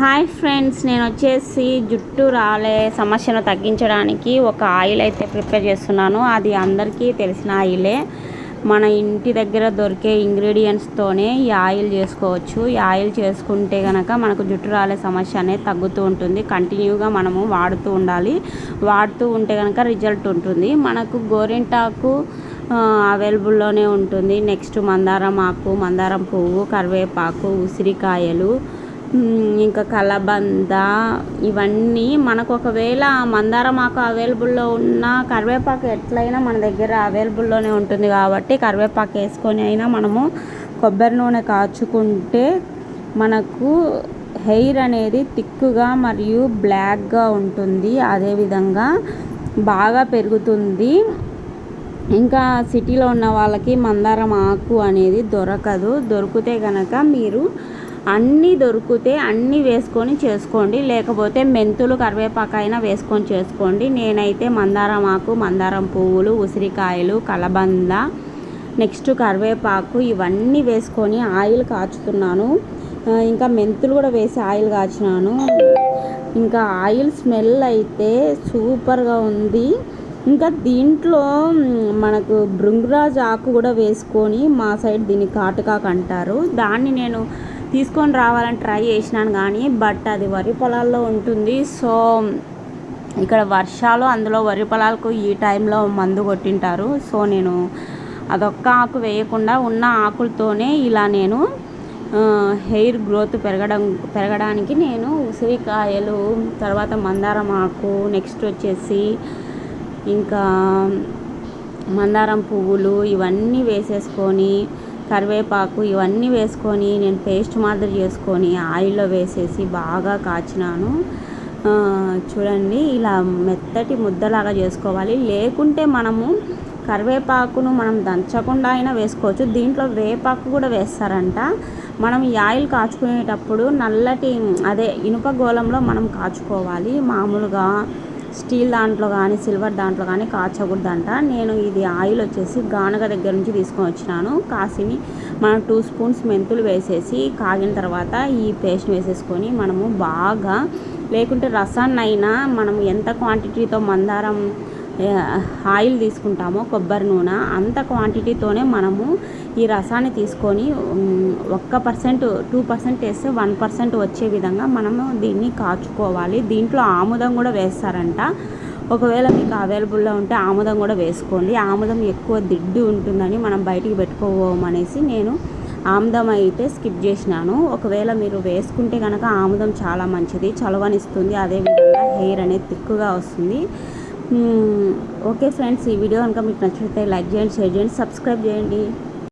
Hi friends నేను వచ్చేసి జుట్టు రాలే సమస్యను తగ్గించడానికి ఒక ఆయిల్ అయితే ప్రిపేర్ చేస్తున్నాను. అది అందరికీ తెలిసిన ఆయిలే. మన ఇంటి దగ్గర దొరికే ఇంగ్రీడియంట్స్తోనే ఈ ఆయిల్ చేసుకోవచ్చు. ఈ ఆయిల్ చేసుకుంటే కనుక మనకు జుట్టు రాలే సమస్య అనేది తగ్గుతూ ఉంటుంది. కంటిన్యూగా మనము వాడుతూ ఉండాలి. వాడుతూ ఉంటే కనుక రిజల్ట్ ఉంటుంది. మనకు గోరింటాకు అవైలబుల్లోనే ఉంటుంది. నెక్స్ట్ మందారం ఆకు మందారం పువ్వు కరివేపాకు ఉసిరికాయలు ఇంకా కలబంద ఇవన్నీ మనకు ఒకవేళ మందారం ఆకు అవైలబుల్లో ఉన్న కరివేపాకు ఎట్లయినా మన దగ్గర అవైలబుల్లోనే ఉంటుంది కాబట్టి కరివేపాకు వేసుకొని అయినా మనము కొబ్బరి నూనె కాచుకుంటే మనకు హెయిర్ అనేది తిక్కుగా మరియు బ్లాక్గా ఉంటుంది. అదేవిధంగా బాగా పెరుగుతుంది. ఇంకా సిటీలో ఉన్న వాళ్ళకి మందారం ఆకు అనేది దొరకదు. దొరికితే కనుక మీరు అన్నీ దొరికితే అన్నీ వేసుకొని చేసుకోండి. లేకపోతే మెంతులు కరివేపాకు అయినా వేసుకొని చేసుకోండి. నేనైతే మందారం ఆకు మందారం పువ్వులు ఉసిరికాయలు కలబంద నెక్స్ట్ కరివేపాకు ఇవన్నీ వేసుకొని ఆయిల్ కాచుతున్నాను. ఇంకా మెంతులు కూడా వేసి ఆయిల్ కాచినాను. ఇంకా ఆయిల్ స్మెల్ అయితే సూపర్గా ఉంది. ఇంకా దీంట్లో మనకు భృంగరాజ్ ఆకు కూడా వేసుకొని మా సైడ్ దీన్ని కాటుకాకు అంటారు. దాన్ని నేను తీసుకొని రావాలని ట్రై చేసినాను కానీ బట్ అది వరి పొలాల్లో ఉంటుంది. సో ఇక్కడ వర్షాలు అందులో వరి పొలాలకు ఈ టైంలో మందు కొట్టింటారు. సో నేను అదొక్క ఆకు వేయకుండా ఉన్న ఆకులతోనే ఇలా నేను హెయిర్ గ్రోత్ పెరగడం పెరగడానికి నేను ఉసిరికాయలు తర్వాత మందారం ఆకు నెక్స్ట్ వచ్చేసి ఇంకా మందారం పువ్వులు ఇవన్నీ వేసేసుకొని కరివేపాకు ఇవన్నీ వేసుకొని నేను పేస్ట్ మాదిరి చేసుకొని ఆయిల్లో వేసేసి బాగా కాచినాను. చూడండి ఇలా మెత్తటి ముద్దలాగా చేసుకోవాలి. లేకుంటే మనము కరివేపాకును మనం దంచకుండా అయినా వేసుకోవచ్చు. దీంట్లో వేపాకు కూడా వేస్తారంట. మనం ఈ ఆయిల్ కాచుకునేటప్పుడు నల్లటి అదే ఇనుప గోళంలో మనం కాచుకోవాలి. మామూలుగా స్టీల్ దాంట్లో కానీ సిల్వర్ దాంట్లో కానీ కాచకూడదంట. నేను ఇది ఆయిల్ వచ్చేసి గానుగ దగ్గర నుంచి తీసుకొని వచ్చినాను. కాసిని మనం టూ స్పూన్స్ మెంతులు వేసేసి కాగిన తర్వాత ఈ పేస్ట్ వేసేసుకొని మనము బాగా లేకుంటే రసాన్నైనా మనం ఎంత క్వాంటిటీతో మందారం ఆయిల్ తీసుకుంటామో కొబ్బరి నూనె అంత క్వాంటిటీతోనే మనము ఈ రసాన్ని తీసుకొని ఒక్క పర్సెంట్ టూ పర్సెంట్ వేస్తే వన్ పర్సెంట్ వచ్చే విధంగా మనము దీన్ని కాచుకోవాలి. దీంట్లో ఆముదం కూడా వేస్తారంట. ఒకవేళ మీకు అవైలబుల్లో ఉంటే ఆముదం కూడా వేసుకోండి. ఆముదం ఎక్కువ దిడ్డు ఉంటుందని మనం బయటికి పెట్టుకోవమనేసి నేను ఆముదం అయితే స్కిప్ చేసినాను. ఒకవేళ మీరు వేసుకుంటే కనుక ఆముదం చాలా మంచిది చలవనిస్తుంది అదేవిధంగా హెయిర్ అనేది తిక్కుగా వస్తుంది. Hmm. ఓకే ఫ్రెండ్స్ ఈ వీడియో కనుక మీకు నచ్చితే లైక్ చేయండి షేర్ చేయండి సబ్స్క్రైబ్ చేయండి.